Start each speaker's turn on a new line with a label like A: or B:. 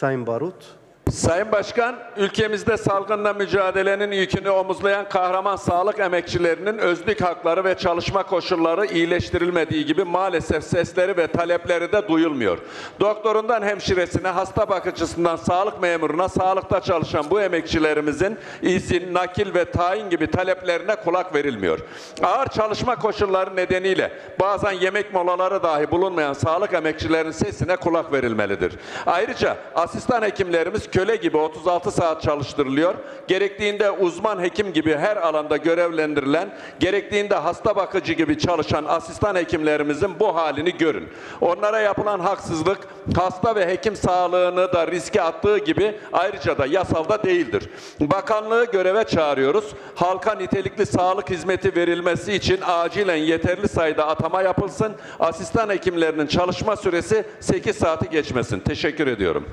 A: Sayın Barut.
B: Sayın Başkan, ülkemizde salgınla mücadelenin yükünü omuzlayan kahraman sağlık emekçilerinin özlük hakları ve çalışma koşulları iyileştirilmediği gibi maalesef sesleri ve talepleri de duyulmuyor. Doktorundan hemşiresine, hasta bakıcısından sağlık memuruna, sağlıkta çalışan bu emekçilerimizin izin, nakil ve tayin gibi taleplerine kulak verilmiyor. Ağır çalışma koşulları nedeniyle bazen yemek molaları dahi bulunmayan sağlık emekçilerinin sesine kulak verilmelidir. Ayrıca asistan hekimlerimiz köle gibi 36 saat çalıştırılıyor. Gerektiğinde uzman hekim gibi her alanda görevlendirilen, gerektiğinde hasta bakıcı gibi çalışan asistan hekimlerimizin bu halini görün. Onlara yapılan haksızlık hasta ve hekim sağlığını da riske attığı gibi ayrıca da yasalda değildir. Bakanlığı göreve çağırıyoruz. Halka nitelikli sağlık hizmeti verilmesi için acilen yeterli sayıda atama yapılsın. Asistan hekimlerinin çalışma süresi 8 saati geçmesin. Teşekkür ediyorum.